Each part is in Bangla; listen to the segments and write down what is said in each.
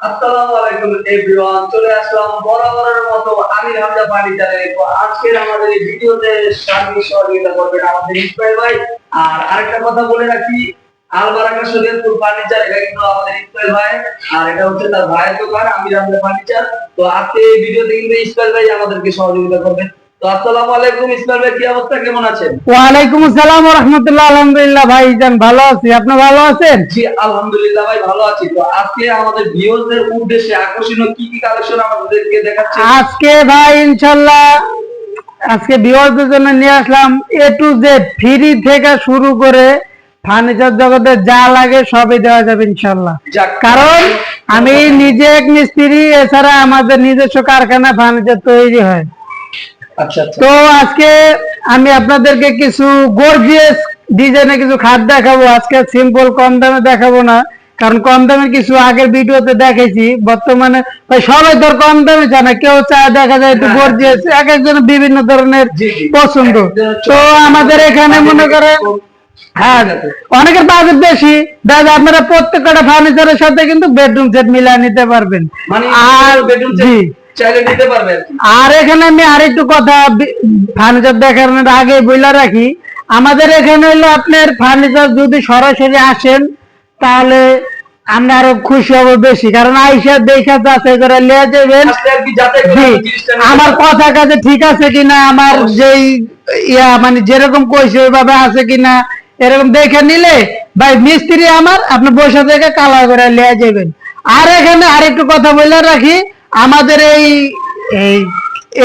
আসসালামু আলাইকুম এভরিওয়ান চলে আসলাম বরাবরের মতো আমি হামজা তো আজকের আমাদের এই ভিডিওতে সহযোগিতা করবেন আমাদের ইসমাইল ভাই। আর আরেকটা কথা বলে রাখি আলবারাকা শরীয়তপুর ফার্নিচার, এটা কিন্তু আমাদের ইসমাইল ভাই। আর এটা হচ্ছে তার ভাইয়ের দোকান আমি হামজা ফার্নিচার। তো আজকে এই ভিডিওতে কিন্তু ইসমাইল ভাই আমাদেরকে সহযোগিতা করবেন। আসসালামু আলাইকুম ইসমাইল ভাই কি অবস্থা? কেমন আছেন? ওয়ালাইকুম আসসালাম রহমতুল্লাহ। আলহামদুলিল্লাহ ভাই যান ভালো আছি। আপনি ভালো আছেন? জি আলহামদুলিল্লাহ ভাই ভালো আছি। তো আজকে আমাদের ভিউয়ারদের উদ্দেশ্যে আকর্ষণীয় কি কি কালেকশন আমাদেরকে দেখাচ্ছেন আজকে ভাই ইনশাল্লাহ আজকে ভিউয়ারদের জন্য নিয়ে আসলাম এ টু জেড ফ্রি থেকে শুরু করে ফার্নিচার জগতে যা লাগে সবই দেওয়া যাবে ইনশাল্লাহ কারণ আমি নিজে এক মিস্ত্রি এছাড়া আমাদের নিজস্ব কারখানা ফার্নিচার তৈরি হয়। তো আজকে আমি আপনাদেরকে কিছু গর্জিয়াস ডিজাইনে কিছু খাট দেখাবো। আজকে সিম্পল কম দামে দেখাবো না কারণ কম দামে কিছু আগের ভিডিওতে দেখেছি। বর্তমানে সবাই তোর কম দামে চায় না কেউ চায় দেখা যায় একটু হ্যাঁ। গর্জিয়াস এক একজনের বিভিন্ন ধরনের। পছন্দ। তো আমাদের এখানে মনে করেন হ্যাঁ অনেকের বাজেট বেশি। দাদা আপনারা প্রত্যেকটা ফার্নিচারের সাথে কিন্তু বেডরুম সেট মিলিয়ে নিতে পারবেন। মানে আর বেডরুম জি। পারবে আর এখানে আমি আরেকটু কথা ফার্নিচার দেখানোর আগে বইলা রাখি। আমাদের এখানে হলো আপনার ফার্নিচার যদি সরাসরি আসেন তাহলে আমরা আরও খুশি হব বেশি। কারণ আইসা দেখা যাচাই করে লিয়ে যাবেন। আমার কথা কাজে ঠিক আছে কিনা আমার যেই ইয়া মানে যেরকম কইছে ওইভাবে আছে কিনা এরকম দেখে নিলে ভাই মিস্ত্রি আমার আপনি বসে থেকে কালার করে লিয়ে যাবেন। আর এখানে আরেকটু কথা বলে রাখি আমাদের এই এই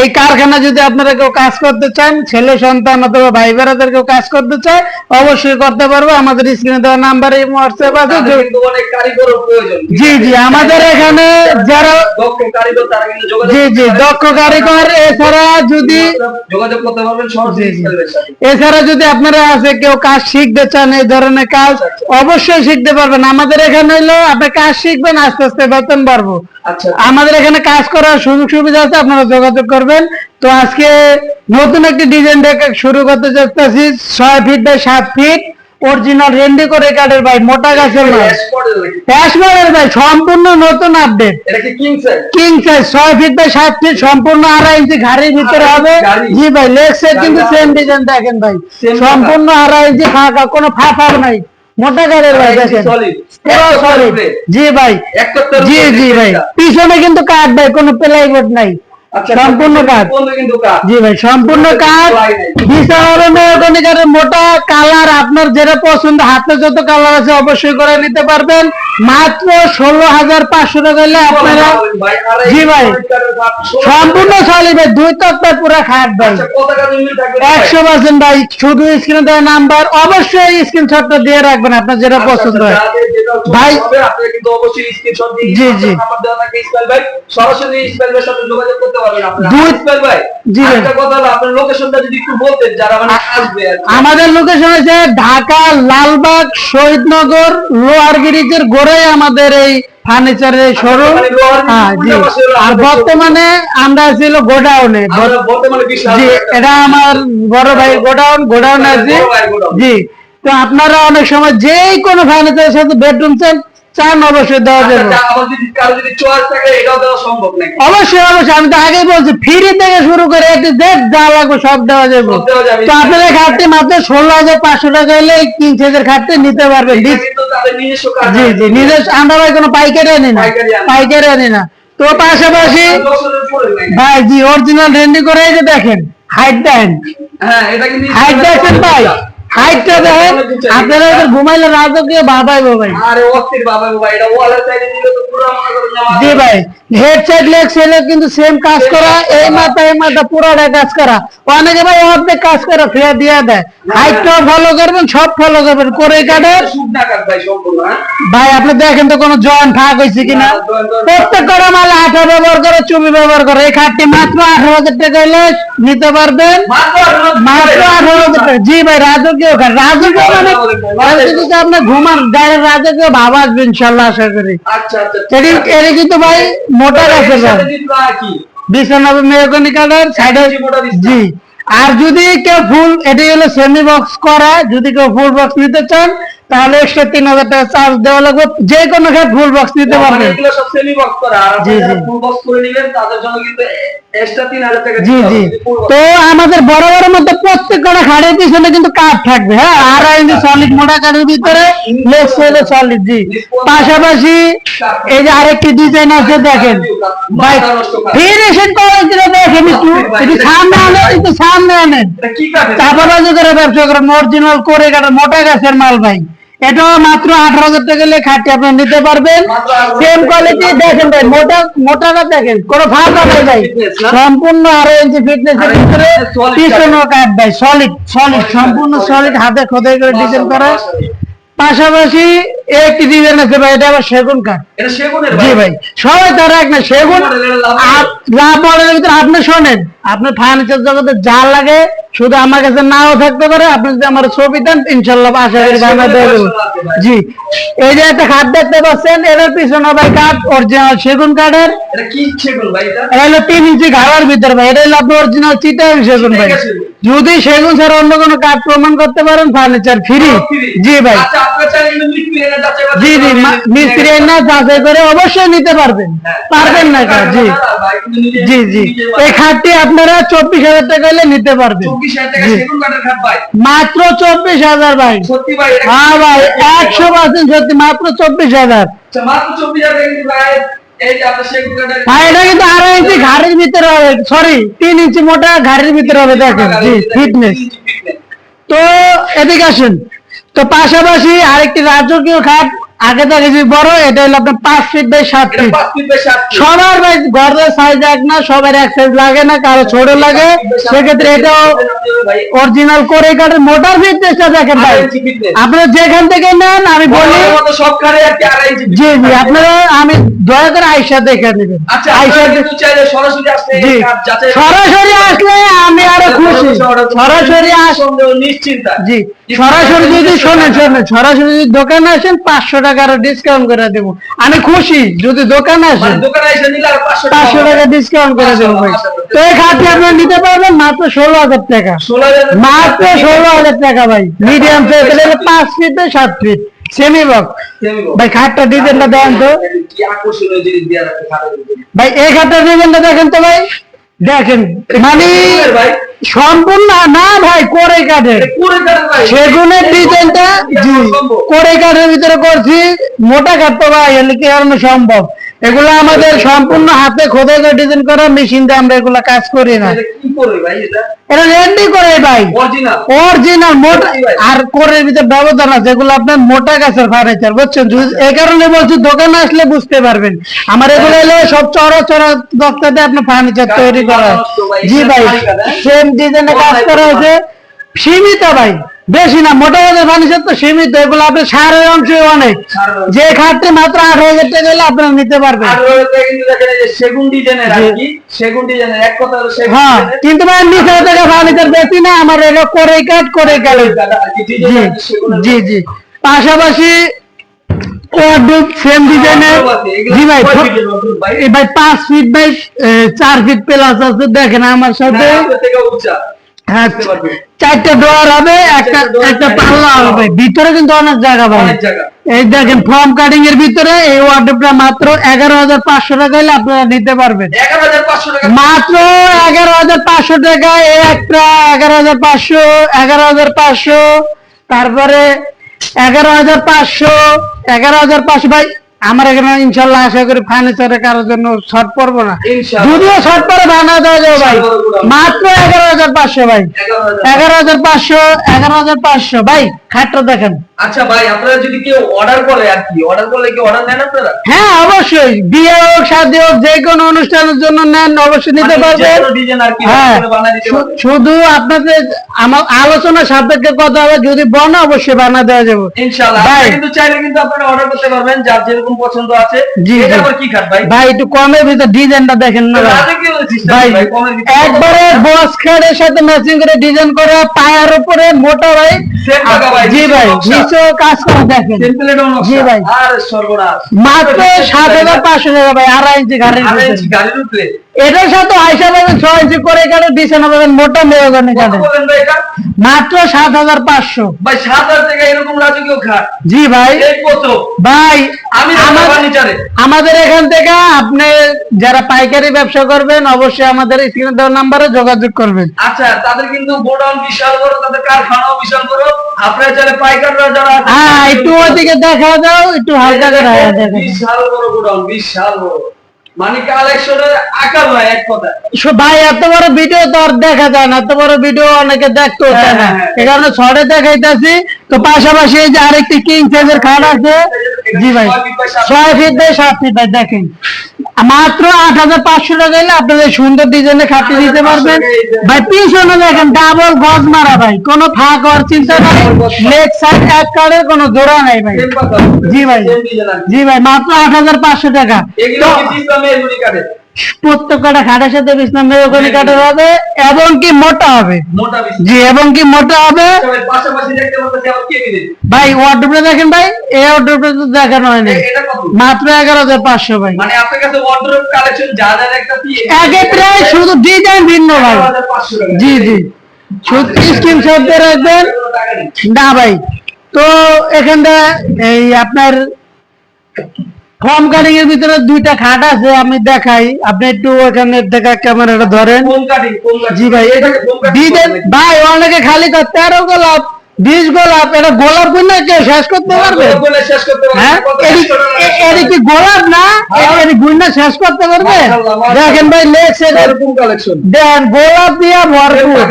এই কারখানা যদি আপনারা কেউ কাজ করতে চান ছেলে সন্তান অথবা ভাই বেড়াদের কেউ কাজ করতে চায় অবশ্যই করতে পারব। আমাদের স্ক্রিনে দেওয়া নাম্বারে হোয়াটসঅ্যাপ আছে। জি জি আমাদের এখানে যারা জি জি দক্ষ কারিগর এছাড়া যদি এছাড়া যদি আপনারা আছে কেউ কাজ শিখতে চান এই ধরনের কাজ অবশ্যই শিখতে পারবেন। আমাদের এখানে হইল আপনি কাজ শিখবেন আস্তে আস্তে বেতন বাড়বো। আচ্ছা। আমাদের এখানে কাজ করার সুযোগ সুবিধা আছে আপনারা যোগাযোগ করবেন। তো আজকে নতুন একটি ডিজাইন দেখে শুরু করতে চাচ্ছি। ছয় ফিট বাই সাত ফিট অরিজিনাল রেন্ডি করে কাঠের ভাই মোটা গাছের মাছ ভাই সম্পূর্ণ নতুন আপডেট কিং সাইজ ছয় ফিট বাই সাত ফিট সম্পূর্ণ আড়াই ইঞ্চি ঘাড়ির ভিতরে হবে। জি ভাই লেগ সাইড কিন্তু সেম ডিজাইন দেখেন ভাই। সম্পূর্ণ আড়াই ইঞ্চি ফাঁকা কোনো ফাঁকা নাই। মোটা গাড়ির ভাই দেখেন। জি ভাই। জি জি ভাই। পিছনে কিন্তু কাঠ ভাই কোনো প্লাইবোর্ড নাই। সম্পূর্ণ কাঠ। সম্পূর্ণ কাঠ। জি ভাই সম্পূর্ণ কাঠ। বিশাল মোটা কালার। আপনার যেটা পছন্দ হাতে যত কালার আছে অবশ্যই করে নিতে পারবেন। মাত্র ষোলো হাজার পাঁচশো টাকা আপনারা জি ভাই। সম্পূর্ণ চলিবে দুই তত্ত্বের পুরো খাট ভাই। আচ্ছা? একশো পার্সেন্ট ভাই শুধু স্ক্রিনে দেওয়া নাম্বার। অবশ্যই স্ক্রিনশটটা দিয়ে রাখবেন আপনার যেটা আচ্ছা, পছন্দ আচ্ছা, হয়। ভাই- জি, জি। সরাসরি ইসমাইল ভাইয়ের সাথে যোগাযোগ করতে পারবেন আপনারা। দুই- আর ইসমাইল ভাই, জি ভাই। কথা হলো, আপনার লোকেশনটা যদি একটু বলতেন যারা মানে আসবে আমাদের লোকেশন হচ্ছে ঢাকা লালবাগ শহীদনগর লোয়ার ব্রিজের গোড়ায় আমাদের এই ফার্নিচারের শোরুম মানে লোহার ব্রিজের হ্যাঁ আর বর্তমানে আমরা ছিল গোডাউনে। জি এটা আমার বড় ভাই গোডাউন গোডাউন আছে। জি। তো আপনারা অনেক সময় যে কোনো ফার্নিচারের সাথে বেডরুম চান চান অবশ্যই দেওয়া আচ্ছা, যাবে। অবশ্যই অবশ্যই আমি তো আগেই বলছি ফ্রি থেকে শুরু করে দেখ যা লাগবে সব দেওয়া যাবে। তো আপনাদের খাটটি মাত্র ষোলো হাজার পাঁচশো টাকা হলে কিং সাইজের খাটটি নিতে পারবেন। কাজ জি জি নিজস্ব আমরা ভাই কোনো পাইকারি আনি না। পাইকারি আনি না। তো পাশাপাশি? ভাই জি অরিজিনাল রেন্ডি করে দেখেন হাইট দেন হ্যাঁ হাইট দেখছেন ভাই? হাইটটা দেখেন আপনারা এদের ঘুমাইলে রাজকীয় বাবাই ভাই আরে অস্থির বাবা বাবা এটা ওয়ালের সাইডে দিলে তো পুরো মনে করেন জি ভাই হেড সাইড লেগ সাইডে কিন্তু সেম কাজ করা এই মাথা এই মাথা পুরোটা কাজ করা। অনেকে ভাই অর্ধেক কাজ করে ফিরে দিয়ে দেয়। হাইটটাও ফলো করবেন সব ফলো করবেন করে কাটে। ভাই হ্যাঁ? ভাই আপনি দেখেন তো কোনো জয়েন্ট ফাঁক হয়েছে কিনা? প্রত্যেক কটা মাল আঠা ব্যবহার করে চুবি ব্যবহার করে। এই খাটটি মাত্র আঠারো হাজার টাকা হলে নিতে পারবেন। মাত্র আঠারো মাত্র আঠারো হাজার টাকা। জি ভাই রাজকীয় মানে আপনার ঘুমার ডাইরেক্ট ভাব আসবে ইনশাল্লাহ আশা করি। এটি কিন্তু ভাই মোটা সাইডে। জি। আর যদি কেউ ফুল এটি হলো সেমি বক্স করা যদি কেউ ফুল বক্স নিতে চান তাহলে এক্সট্রা তিন হাজার টাকা চার্জ দেওয়া লাগবে। যে কোনো ক্ষেত্রে ফুল বক্স নিতে পারবেন এগুলো সব সেমি বক্স করা। আর জি, জি। ফুল বক্স করে নেবেন তাদের জন্য কিন্তু এক্সট্রা 3000 টাকা জি জি। তো আমাদের বড় বড় মধ্যে প্রত্যেক কটা খাড়ের পিছনে কিন্তু কাঠ থাকবে হ্যাঁ? আড়াই ইঞ্চি সলিড মোটা কাঠের ভিতরে হলে সলিড জি। পাশাপাশি এই যে আরেকটি ডিজাইন আছে দেখেন। ভাই ফিনিশিং কোয়ালিটিটা দেখেন একটু সামনে আনেন একটু সামনে এটা চাপাবাজি করে ব্যবসা করেন অরিজিনাল করে কাটা মোটা গাছের মাল ভাই। এটাও মাত্র আঠারো হাজার টাকা হলে খাটটি আপনি নিতে পারবেন। সেম কোয়ালিটি দেখেন ভাই মোটা মোটাটা দেখেন কোনো ফাঁকা নেই ভাই। সম্পূর্ণ আড়াই ইঞ্চি ফিটনেস এর ভিতরে পিছনে কাঠ ভাই সলিড সলিড সম্পূর্ণ সলিড হাতে খোদাই করে ডিজাইন করা। পাশাপাশি একটি ডিজাইন আছে ভাই এটা আবার সেগুন কাঠ। এটা সেগুনের জি ভাই সবাই তারা এক না সেগুন লাভ মডেলের ভিতরে আপনি শোনেন আপনার ফার্নিচার জগতে যা লাগে শুধু আমার কাছে নাও থাকতে পারে আপনি যদি আমার ছবি দেন ইনশাল্লাহ আশা করি দেবে। জি এই যে একটা খাট দেখতে পাচ্ছেন এটার পিছনে ভাই কাঠ অরিজিনাল সেগুন কাঠের। এটা কি সেগুন ভাই এটা? এটা হলো তিন ইঞ্চি ঘাড়ার ভিতরে ভাই এটা হলো আপনার অরিজিনাল চিটাং সেগুন ভাই। যদি সেগুন ছাড়া অন্য কোনো কাঠ প্রমাণ করতে পারেন ফার্নিচার ফ্রি জি ভাই। আচ্ছা জি জি মিস্ত্রি না যাচাই করে অবশ্যই নিতে পারবেন। হ্যাঁ। পারবেন না কাজ জি। জি জি। এই খাটটি আপনারা চব্বিশ হাজার টাকা হলে নিতে পারবেন। মাত্র চব্বিশ হাজার ভাই। হ্যাঁ ভাই একশো পার্সেন্ট সত্যি মাত্র চব্বিশ হাজার। আচ্ছা, মাত্র 24,000 টাকা ইঞ্চি ঘাড়ির ভিতরে হবে সরি তিন ইঞ্চি মোটা ঘাড়ির ভিতরে হবে, দেখেন তো তো পাশাপাশি আরেকটি রাজকীয় খাট আগে থেকে যে বড় এটা হলো আপনার পাঁচ ফিট বাই সাত ফিট বাই সবার ভাই ঘরের সাইজ এক না সবার এক সাইজ লাগে না কারও ছোট লাগে। সেক্ষেত্রে এটাও অরিজিনাল করে কাঠের মোটর ফিটনেসটা দেখেন ভাই। আপনারা যেখান থেকে নেন আমি বলি জি জি আপনারা আমি দয়া করে আইসা দেখে নেবেন। আচ্ছা সরাসরি আসলে জি। সরাসরি আসলে আমি আরও খুশি। সরাসরি আস সন্দেহ নিশ্চিন্তা জি। সরাসরি যদি শোনেন শোনেন সরাসরি যদি দোকানে আসেন পাঁচশো টাকা আরও ডিসকাউন্ট করে দেবো। আমি খুশি যদি দোকানে মানে আসেন 500 পাঁচশো টাকা ডিসকাউন্ট করে দেবো ভাই। তো এই খাটটি আপনারা নিতে পারবেন মাত্র ষোলো হাজার টাকা। মাত্র ষোলো হাজার টাকা ভাই। মিডিয়াম সাইজ পাঁচ ফিট সাত ফিট সেমি বলব। ভাই খাটটা ডিজাইনটা দেন তো। ভাই এই খাটটা ডিজাইনটা দেখেন তো ভাই। দেখেন মানে ভাই? সম্পূর্ণ না ভাই কোরে কাঠের। সেগুনের ডিজাইনটা জি। করে কাঠের ভিতরে করছি মোটা কাঠ তো ভাই এলে কি সম্ভব? এগুলো আমাদের সম্পূর্ণ হাতে খোদাই করে ডিজাইন করা মেশিন দিয়ে আমরা এগুলো কাজ করি না। এটা কি করে ভাই করে অরিজিনাল মোটা আর কোরের ভিতরে ব্যবধান আছে যেগুলো আপনার মোটা গাছের ফার্নিচার বুঝছেন? যদি- এই কারণে বলছি দোকানে আসলে বুঝতে পারবেন। আমার এগুলো হলো সব চড়া চড়া দক্তাতে আপনার ফার্নিচার তৈরি করা। জি ভাই সেম ডিজাইনে কাজ করা হয়েছে সীমিত ভাই। বেশি না মোটা গাছের ফার্নিচার তো সীমিত এগুলো আপনার সারের অংশ অনেক। যে খাটটি মাত্র আট হাজার টাকা হলে আপনারা নিতে পারবেন। সেগুন ডিজাইনের সেগুন ডিজাইনের এক কথা হ্যাঁ কিন্তু ভাই নিচে ফার্নিচার বেশি না আমার এটা করে কাট করে কি জি জি পাশাপাশি ওয়ার্ডরোব সেম ডিজাইনের জি ভাই? ভাই? পাঁচ ফিট বাই চার ফিট প্লাস আছে দেখেন আমার সাথে। হ্যাঁ। চারটা ডোয়ার হবে একটা একটা পাল্লা হবে। ভিতরে কিন্তু অনেক জায়গা পাবে এই দেখেন ফর্ম কাটিং এর ভিতরে এই ওয়ার্ডরোবটা মাত্র এগারো হাজার পাঁচশো টাকা হলে আপনারা নিতে পারবেন। মাত্র এগারো হাজার পাঁচশো টাকা এই একটা এগারো হাজার পাঁচশো এগারো হাজার পাঁচশো তারপরে এগারো হাজার পাঁচশো এগারো হাজার পাঁচশো। ভাই আমার এখানে ইনশাল্লাহ আশা করি ফার্নিচারের কারোর জন্য শর্ট পড়ব না। যদিও শর্ট পরে বানা দেওয়া যাবে ভাই। মাত্র হাজার পাঁচশো ভাই। এগারো হাজার পাঁচশো এগারো হাজার পাঁচশো। ভাই খাটটা দেখেন। আচ্ছা ভাই আপনারা যদি কেউ অর্ডার করে আর কি অর্ডার করলে কি অর্ডার নেন আপনারা? হ্যাঁ অবশ্যই। বিয়ে হোক শাদী হোক যে কোনো অনুষ্ঠানের জন্য নেন অবশ্যই নিতে মানে পারবেন। হ্যাঁ পারবেন। শুধু আপনাদের আমার আলোচনা সাপেক্ষে কথা হবে যদি বনে অবশ্যই বানা দেওয়া যাবে। ইনশাআল্লাহ কিন্তু চাইলে কিন্তু আপনারা অর্ডার করতে পারবেন যার যেরকম পছন্দ আছে। জি, কি খাট ভাই? ভাই একটু কমের ভিতরে ডিজাইনটা দেখেন না ভাই। একবারে বস খাটের সাথে ম্যাচিং করে ডিজাইন করা পায়ার উপরে মোটা ভাই, জি ভাই নিচেও কাজ করে দেখেন জি ভাই। মাত্র সাত হাজার পাঁচশো টাকা ভাই আড়াই ইঞ্চি গাড়ির। গাড়ির উপরে এটার সাথে ছয় ইঞ্চি করে কাটে বিছানা পাবেন মোটা কাটে। ভাই এটা? মাত্র সাত হাজার পাঁচশো। ভাই সাত হাজার টাকা এরকম রাজকীয় খাট? জি ভাই। ভাই আমি আমাদের এখান থেকে আপনি যারা পাইকারি ব্যবসা করবেন অবশ্যই আমাদের স্ক্রিনে দেওয়া নাম্বারে যোগাযোগ করবেন। আচ্ছা তাদের কিন্তু গোডাউন বিশাল বড় তাদের কারখানাও বিশাল বড়। আপনারা চাইলে পাইকাররা যারা হ্যাঁ একটু ওদিকে দেখা দাও একটু হালকা করে। বিশাল বড় গোডাউন বিশাল বড়। মানে কালেকশনের আকার নয় এক কথা ভাই এত বড় ভিডিও তো আর দেখা যায় না এত বড় ভিডিও অনেকে চায় না। হ্যাঁ, হ্যাঁ। কারণে দেখাইতেছি। তো পাশাপাশি এই যে আরেকটি কিং সাইজের খান আছে। জি ভাই। ছয় ফিট বাই সাত ফিট ভাই দেখেন। মাত্র আট হাজার পাঁচশো টাকা এলে আপনাদের সুন্দর ডিজাইনে খাটিয়ে দিতে পারবেন। ভাই পিছনে দেখেন ডাবল গজ মারা ভাই। কোনো ফাঁক হওয়ার চিন্তা নাই। লেগ সাইড এক কার্ডের কোনো জোড়া নাই ভাই। জি ভাই। জি ভাই মাত্র আট হাজার পাঁচশো টাকা। কাটে প্রত্যেকটা খাটের সাথে বিছনা মেরুকনি কাটার হবে এবং কি মোটা হবে? জি এবং কি মোটা হবে? ভাই ওয়ার্ডরোবটা দেখেন ভাই এই ওয়ার্ডরোবটা তো দেখানো হয়নি। মাত্র এগারো হাজার পাঁচশো ভাই। মানে আপনার কাছে ওয়ার্ডরোব কালেকশন যা যা দেখতেছি একে প্রায় শুধু ডিজাইন ভিন্ন ভাই। জি জি। শুধু স্ক্রিনশট দিয়ে রাখবেন। না ভাই তো এখানটা এই আপনার ফর্ম কাটিং এর ভিতরে দুইটা খাট আছে আমি দেখাই। আপনি একটু এখানে দেখা ক্যামেরাটা ধরেন। জি ভাই এটা ভাই অনেকে খালি কর তেরো গোলাপ বিশ গোলাপ এটা গোলাপ কিনা কেউ শেষ করতে পারবে? হ্যাঁ? কি গোলাপ না? হ্যাঁ। এদি শেষ করতে পারবে। দেখেন ভাই সেটের দেন গোলাপ দিয়া ভরপুর।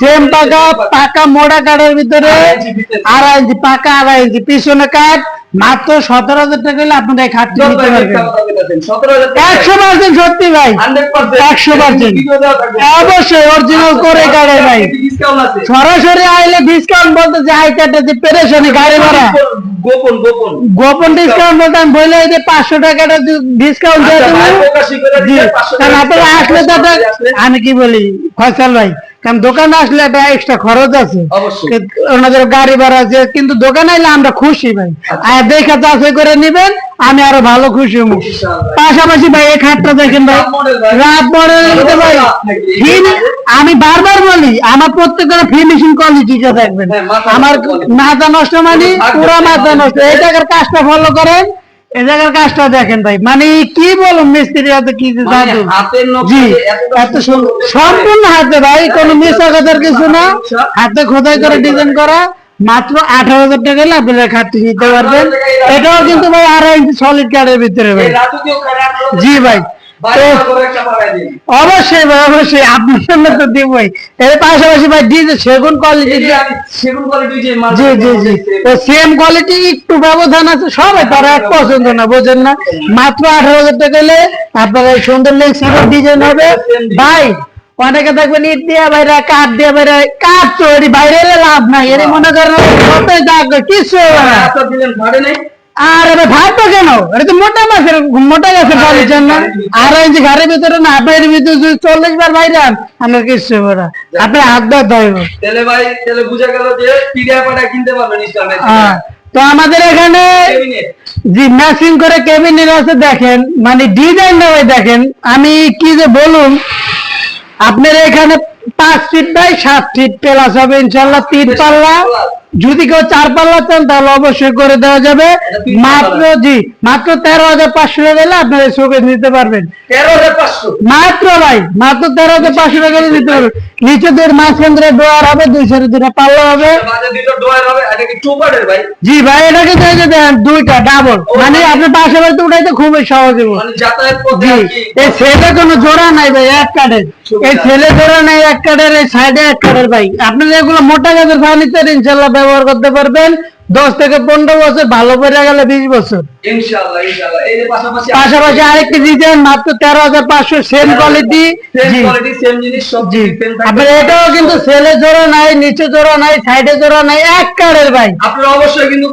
সেম পাকা পাকা। মোড়া কাঠের ভিতরে। আড়াই ইঞ্চি পাকা আড়াই ইঞ্চি। পিছনে কাঠ মাত্র সতেরো হাজার টাকা হলে আপনার এই খাটটি নিতে পারবেন। একশো পার্সেন্ট সত্যি ভাই। একশো পার্সেন্ট অবশ্যই অরিজিনাল করে কাটে ভাই। সরাসরি আইলে ডিসকাউন্ট বলতে যে হাই কাটে যে পেরেশানি গাড়ি ভাড়া। গোপন গোপন গোপন। ডিসকাউন্ট বলতে আমি বলে এই যে পাঁচশো টাকাটা ডিসকাউন্ট আচ্ছা, দেবো। প্রকাশই করে জি। দিলে 500 কারণ টাকা আপনারা আসলে তো আসলে। আমি কি বলি? ফয়সাল ভাই কারণ দোকানে আসলে একটা এক্সট্রা খরচ আছে। ওনাদের গাড়ি ভাড়া আছে কিন্তু দোকানে আইলে আমরা খুশি ভাই। আচ্ছা। আর দেখে চাষে করে নিবেন আমি আরও ভালো খুশি হব। পাশাপাশি ভাই এই খাটটা দেখেন ভাই। রাত model ভাই। আমি বারবার বলি আমার প্রত্যেকের ফিনিশিং কোয়ালিটিটা দেখবেন। হ্যাঁ, আমার quality। মাথা নষ্ট মানে পুরো। মাথা নষ্ট। এই জায়গার কাজটা ফলো করেন। জায়গার কাজটা দেখেন ভাই। মানে কি বলুন মিস্ত্রি এত কি মানে জাদু? জি এত। সম্পূর্ণ হাতে ভাই কোনো মিশা কথার কিছু না। হাতে খোদাই করে ডিজাইন করা। মাত্র আঠারো হাজার টাকা হলে আপনারা খাটটি নিতে পারবেন। এটাও কিন্তু ভাই আড়াই ইঞ্চি সলিড কার্ডের ভিতরে ভাই। জি ভাই। অবশ্যই ভাই অবশ্যই। আপনার সামনে তো দিবই। এর পাশাপাশি ভাই ডিজে সেগুন কোয়ালিটি এই যে আমি সেগুন কোয়ালিটির যে জি জি জি। তো সেম কোয়ালিটি একটু ব্যবধান আছে সবাই তারা এক পছন্দ না বোঝেন না? মাত্র আঠারো হাজার টাকা হলে আপনার সুন্দর ডিজাইন হবে। ভাই অনেকে দেখবেন ইট দিয়ে বাইরে কাঠ দিয়ে বাইরে কাঠ তো বাইরে এলে লাভ নাই। এর মনে করেন দাগ কিছু হবে না। দিলেন ভাড়ে নেই। আর এবার ভাবতো কেন? এটা তো মোটা মাছের মোটা গাছের বাড়ির জন্য। ঘরের ভিতরে না আপনার ভিতরে যদি চল্লিশ বার বাইরে আপনি হাত ধর ধরব তাহলে ভাই তাহলে বুঝা গেল যে পিডিয়া কিনতে পারবেন হ্যাঁ তো আমাদের এখানে জি ম্যাচিং করে কেবিনের আছে দেখেন মানে ডিজাইন ভাই দেখেন আমি কি যে বলুন আপনার এখানে পাঁচ ফিট বাই সাত ফিট প্লাস হবে ইনশাল্লাহ তিন পাল্লা। যদি কেউ চার পাল্লা চান তাহলে অবশ্যই করে দেওয়া যাবে। মাত্র জি মাত্র তেরো হাজার পাঁচশো টাকা দিলে আপনারা শোকে নিতে পারবেন। তেরো হাজার পাঁচশো। মাত্র ভাই মাত্র তেরো হাজার পাঁচশো টাকা দিয়ে দিতে পারবেন। নিচে দুই মাঝখান ধরে ডোয়ার হবে দুই সাইডে দুটা পাল্লা হবে। জি ভাই এটাকে দেখে দেন দুইটা ডাবল মানে আপনি পাশে বাড়িতে উঠাইতে খুবই সহজ হবে। মানে জি এই ছেলে কোনো জোড়া নাই ভাই এক কাঠের। এই ছেলে জোড়া নাই এক কাঠের এই সাইডে এক কাঠের ভাই। আপনি যেগুলো মোটা গাছের ফার্নিচার ইনশাল্লাহ ব্যবহার করতে পারবেন। দশ থেকে পনেরো বছর ভালো করে গেলে বিশ বছর। পাশাপাশি আরেকটি ডিজাইন মাত্র তেরো হাজার পাঁচশো সেম কোয়ালিটি আপনার এটাও কিন্তু ছেলে জোড়া নাই নিচে জোড়া নাই সাইডে জোড়া নাই এক কাঠের ভাই। আপনারা অবশ্যই কিন্তু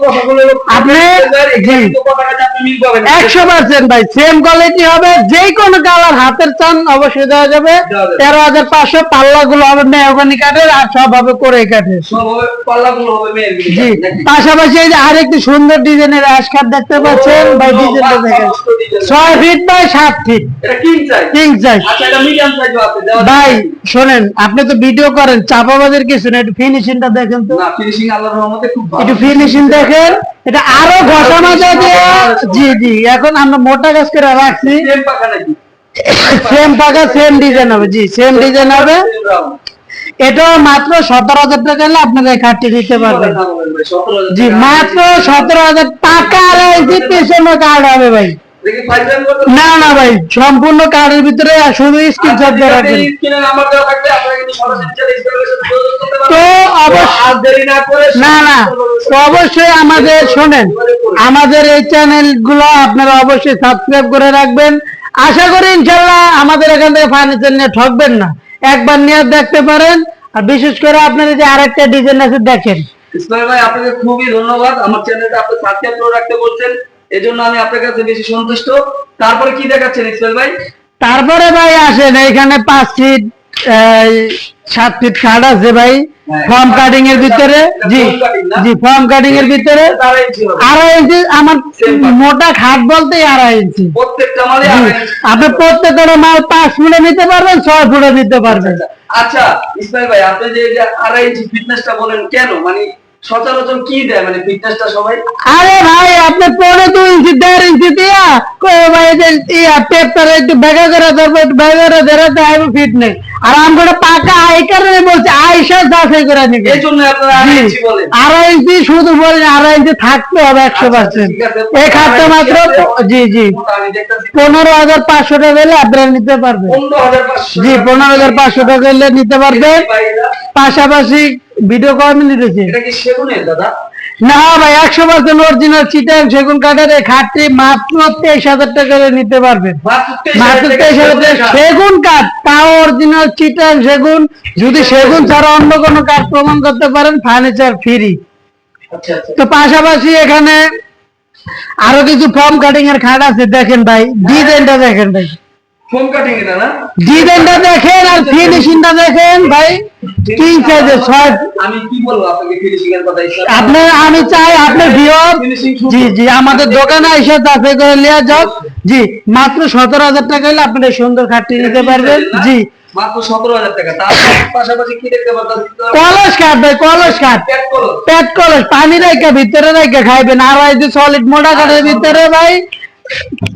আপনি- একশো পার্সেন্ট ভাই সেম কোয়ালিটি হবে যে কোনো কালার হাতের চান অবশ্যই দেওয়া যাবে। তেরো হাজার পাঁচশো পাল্লা গুলো হবে মেহগনি কাঠের আর সব হবে করে কাঠের। সব হবে পাল্লাগুলো হবে মেয়ের জি? পাশাপাশি আরেকটি সুন্দর ডিজাইনের অ্যাশ দেখতে পাচ্ছেন ডিজাইনটা দেখেন। ছয় ফিট বাই সাত ফিট কিং সাইজ আচ্ছা। ভাই শোনেন আপনি তো ভিডিও করেন চাপাবাজের কিছু না একটু ফিনিশিংটা দেখেন তো। ফিনিশিং আল্লাহর রহমতে খুব একটু ফিনিশিং দেখেন এটা আরও ঘষা মাজা দিয়ে জি জি এখন আমরা মোটা গাছ করে রাখছি। সেম পাকা সেম ডিজাইন হবে। জি সেম ডিজাইন হবে। এটাও মাত্র সতেরো হাজার টাকা হলে আপনারা এই কাঠটি নিতে পারবেন। না বলেন ভাই, 17,000 জি মাত্র সতেরো হাজার টাকা আড়াইশি পেছনে কার্ড হবে ভাই। না না ভাই সম্পূর্ণ কার্ডের ভিতরে শুধু স্ক্রিনশট দিয়ে রাখবেন তো অবশ্য- আর দেরি না না না অবশ্যই আমাদের শোনেন আমাদের এই চ্যানেলগুলো আপনারা অবশ্যই সাবস্ক্রাইব করে রাখবেন। আশা করি ইনশাল্লাহ আমাদের এখান থেকে ফার্নিচার নিয়ে ঠকবেন না। একবার নিয়ে দেখতে পারেন। আর বিশেষ করে আপনারা যে আরেকটা ডিজাইন আছে দেখেন। ইসমাইল ভাই আপনাকে খুবই ধন্যবাদ। আমার চ্যানেলটা আপনি সাবস্ক্রাইব করে রাখতে বলছেন। এজন্য আমি আপনার কাছে বেশি সন্তুষ্ট। তারপরে কি দেখাচ্ছেন ইসমাইল ভাই? তারপরে ভাই আসেন এখানে পাঁচ ফিট সাত ফিট আছে ভাই। হ্যাঁ। ফর্ম কাটিং এর ভিতরে? জি? জি ফর্ম কাটিং এর ভিতরে? আড়াই ইঞ্চি আমার মোটা খাট বলতে আড়াই ইঞ্চি। আপনি প্রত্যেকটা মাল পাঁচ ফুটে নিতে পারবেন ছয় ফুটে নিতে পারবেন। আচ্ছা ইসমাইল ভাই আপনি যে আড়াই ইঞ্চি ফিটনেসটা বলেন কেন? মানে সচরাচর কি দেয়? মানে ফিটনেসটা সবাই? আরে ভাই আপনি পনেরো দুই ইঞ্চি দেড় ইঞ্চি দিয়া কই ভাই ইয়া পেপার একটু বেগা করে ধরবো একটু বেগা করে ধরে দেয় ফিটনেস আর আমরা পাকা আই কারণে বলছি আইসা যাচাই করে নিবে। এই জন্য আপনারা আড়াই ইঞ্চি বলেন। আড়াই ইঞ্চি শুধু বলেন আড়াই ইঞ্চি থাকতে হবে একশো পার্সেন্ট আছে। এই খাতটা মাত্র জি জি। পনেরো হাজার পাঁচশো টাকা হলে আপনারা নিতে পারবেন। জি পনেরো হাজার পাঁচশো টাকা হলে নিতে পারবেন। পাশাপাশি ভিডিও কয় মিনিট হয়েছে এটা কি সেগুনের দাদা? না ভাই একশো পার্সেন্ট অরিজিনাল চিটাং সেগুন কাঠের এই খাটটি মাত্র তেইশ হাজার টাকা নিতে পারবেন মাত্র তেইশ হাজার। সেগুন কাঠ। তাও অরিজিনাল চিটাং সেগুন। যদি সেগুন ছাড়া অন্য কোনো কাঠ প্রমাণ করতে পারেন ফার্নিচার ফ্রি আচ্ছা আচ্ছা। তো পাশাপাশি এখানে আরও কিছু ফর্ম কাটিং এর খাট আছে দেখেন ভাই। ডিজাইনটা দেখেন ভাই। ফোম কাটিং এটা না? ডিজাইনটা দেখেন আর ফিনিশিংটা দেখেন ভাই। কিং সাইজের ছয় আমি কি বলব আপনাকে ফিনিশিং এর কথা আপনার আমি চাই আপনার ফিনিশিং জি জি আমাদের দোকানে এসে যাচাই করে লিয়া যাও। জি মাত্র সতেরো হাজার টাকা হলে আপনি সুন্দর খাটটি নিতে পারবেন। জি। মাত্র সতেরো হাজার টাকা। তার পাশাপাশি কি দেখতে পাচ্ছেন? কলস খাট ভাই কলস করো পেট কলস। পানি রেখে ভিতরে রেখে খাইবেন। আর এই যে সলিড মোটা কাঠের ভিতরে ভাই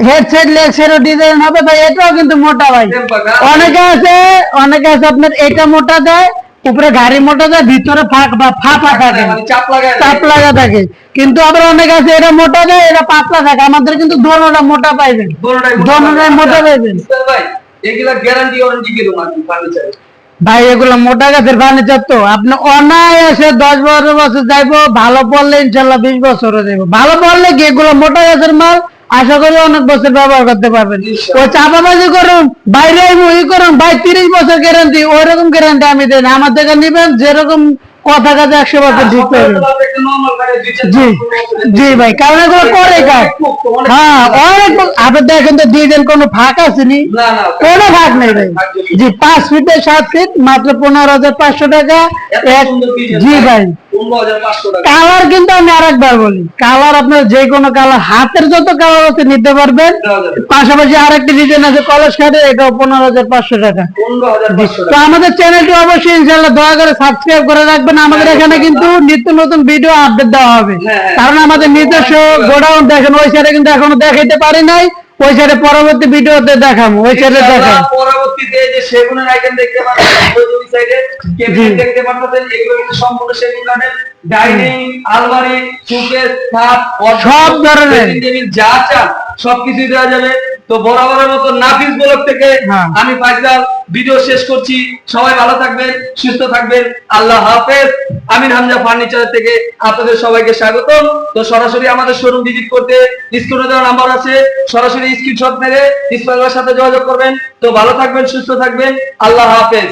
হেডসেট লেগ ডিজাইন হবে ভাই এটাও কিন্তু মোটা ভাই। অনেকে আছে অনেকে আছে আপনার এটা মোটা দেয় উপরে গাড়ি মোটা দেয় ভিতরে ফাঁক বা ফাঁপা থাকে। মানে চাপ লাগা থাকে। কিন্তু আবার অনেক আছে এটা মোটা দেয় এটা পাতলা থাকে। আমাদের কিন্তু দোনোটা মোটা পাইবেন দোনোটাই মোটা। পাইবেন ভাই এগুলা গ্যারান্টি ওয়ারেন্টি কি ফার্নিচার ভাই এগুলো মোটা গাছের ফার্নিচার তো। আপনি অনায়াসে দশ বারো বছর যাইবো ভালো পড়লে ইনশাল্লাহ বিশ বছরও যাইবো। ভালো পড়লে কি এগুলো মোটা গাছের মাল? আশা করি অনেক বছর ব্যবহার করতে পারবেন। ও ওই চাপাবাজি করুন বাইরে ই করুন ভাই তিরিশ বছর গ্যারান্টি ওই রকম গ্যারান্টি আমি দেন আমার থেকে নিবেন যেরকম কথা কাজে একশো বছর ঠিক করবেন জি জি ভাই কারণ এগুলো করে কাজ হ্যাঁ অনেক আপনি দেখেন তো ডিজাইন কোনো ফাঁক আসেনি? কোনো ফাঁক নেই ভাই। জি পাঁচ ফিটে সাত ফিট মাত্র পনেরো হাজার পাঁচশো টাকা। এক জি ভাই। কালার কিন্তু আমি আরেকবার বলি। কালার আপনার যে কোনো কালার হাতের যত কালার আছে নিতে পারবেন। পাশাপাশি আরেকটি ডিজাইন আছে কলেজ কার্ডে এটাও পনেরো হাজার পাঁচশো টাকা। তো আমাদের চ্যানেলটি অবশ্যই ইনশাল্লাহ দয়া করে সাবস্ক্রাইব করে রাখবেন। আমাদের এখানে কিন্তু নিত্য নতুন ভিডিও আপডেট দেওয়া হবে। হ্যাঁ, হ্যাঁ। কারণ আমাদের নিজস্ব গোডাউন দেখেন ওই সাইডে কিন্তু এখনও দেখাইতে পারি নাই। ওই সাইডে পরবর্তী ভিডিওতে দেখাবো ওই সাইডে পরবর্তীতে যে সেগুনের আইটেম দেখতে পাচ্ছেন সাইডে কেবিনেট দেখতে পাচ্ছেন এগুলো কিন্তু সম্পূর্ণ ডাইনিং আলমারি সুকেস খাট সব ধরনের। যা চান সবকিছুই দেওয়া যাবে তো বরাবরের মতো নাফিস ব্লক থেকে হ্যাঁ। আমি ফাইজাল। ভিডিও শেষ করছি। সবাই ভালো থাকবেন সুস্থ থাকবেন। আল্লাহ হাফেজ। আমির হামজা ফার্নিচার থেকে আপনাদের সবাইকে স্বাগতম। তো সরাসরি আমাদের শোরুম ভিজিট করতে স্ক্রিনে দেওয়া নাম্বার আছে। সরাসরি স্ক্রিনশট মেরে ইসমাইলের সাথে যোগাযোগ করবেন। তো ভালো থাকবেন সুস্থ থাকবেন। আল্লাহ হাফেজ।